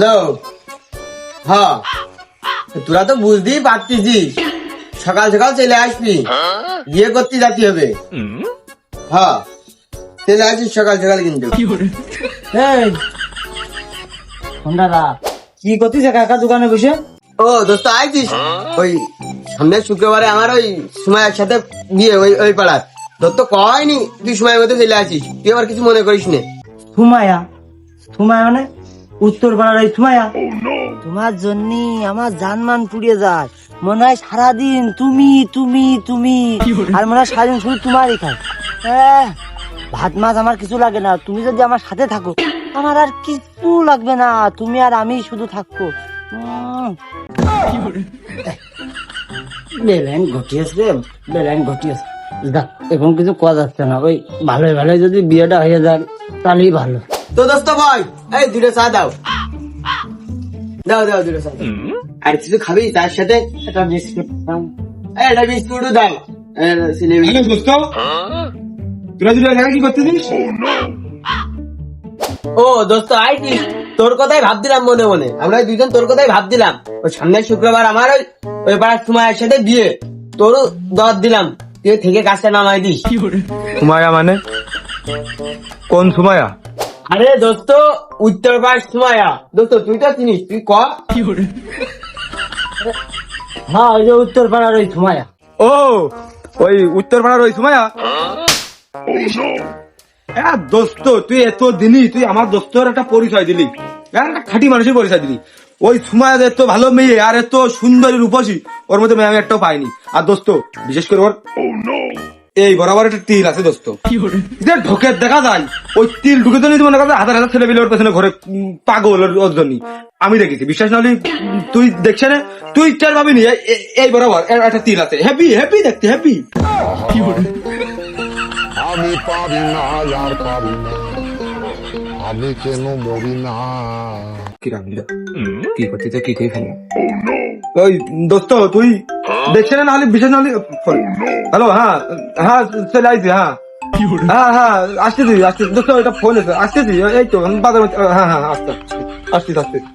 Hello. হ্যাঁ তোরা তো বুঝতেই পারতিস সকাল সকাল চলে আসবি। বিয়ে করতে যাতে হবে। হ্যাঁ চলে আসিস সকাল সকাল কিন্তু। দাদা কি করতিস কাকা দোকানে বসে? ও দোস্ত আইছিস ওই সামনের শুক্রবারে আমার ওই সময় একসাথে বিয়ে ওই ওই পাড়ার। তোর তো কয়নি তুই সময়ের মধ্যে চলে আসিস। তুই আবার কিছু মনে করিস না। থুমায়া থুমায়া মানে? উত্তর পাড়ার এই থুমায়া তোমার জন্য আমার জানমান পুড়িয়ে যায়। মনে হয় সারাদিন তুমি তুমি তুমি। আর মনে হয় সারাদিন শুধু তোমারই খাই ভাত মাছ আমার কিছু লাগে না। তুমি যদি আমার সাথে থাকো আমার আর কিছু লাগবে না। তুমি আর আমি শুধু থাকব। বেলাইন ঘটিয়েছে রে বেলাইন ঘটিয়েছে দেখ এখন কিছু কোয়া যাচ্ছে না। ওই ভালোই ভালোই যদি বিয়েটা হয়ে যায় তাহলেই ভালো। তো দোস্ত ভাই এই দুটো চা দাও। দাও দাও দুটো চা আর কিছু খাবি? তার সাথে একটা বিস্কুট দাও। বিস্কুটও দোস্ত। তোরা দুটো এলাকা কি করতেছিস? ও দোস্ত আইছিস তোর কথাই ভাবছিলাম মনে মনে। আমরা দুজন তোর কথাই ভাবছিলাম। ওই সামনের শুক্রবার আমার ওই ওই পাড়ার সময় একসাথে বিয়ে। তোরও দর দিলাম। তুই থেকে কাজটা নামাই দিস। সুমায়া মানে? কোন সুমায়া আরে দোস্ত উত্তর পাশ সুমায়া দোস্ত তুই তো চিনিস তুই ক? হ্যাঁ ওই যে উত্তর পাড়ার ওই থুমায়া ও ওই উত্তরপাড়ার ওই সুমায়া হ্যাঁ দোস্ত তুই এত দিনই তুই আমার দোস্তর একটা পরিচয় দিলি। হ্যাঁ, একটা খাঁটি মানুষের পরিচয় দিলি। ওই সুমায়া এত ভালো মেয়ে আর এত সুন্দরী রূপসী ওর মধ্যে মেয়ে আমি একটাও পাইনি। আর দোস্ত বিশেষ করে ওর এই বরাবর একটা তিল আছে দোস্ত। যে ঢোকে দেখা যায় ওই তিল ঢুকে তো নিতে মনে করছে হাজার হাজার ছেলে পেলে ওর পেছনে ঘরে পাগল ওর- জন্য আমি দেখেছি বিশ্বাস না হলে তুই দেখছে না? তুই চার ভাবিনি এ- এ- এই বরাবর একটা তিল আছে। হ্যাপি হ্যাপি দেখতে হ্যাপি আমি পারি না আর পারি না। আমি কেন মরি না? কি রাখলি কি করছিস? কি করে ফেললাম ওই দোস্ত তুই দেখছে না হলে বিশেষ নাহলে হ্যালো হ্যাঁ হ্যাঁ চলে আইছি হ্যাঁ। হ্যাঁ হ্যাঁ আসতেছি আসতেছি। দোস্ত এটা ফোন এসে আসতেছি এই তো বাজার হ্যাঁ হ্যাঁ আসতে আসতেছি আসতেছি।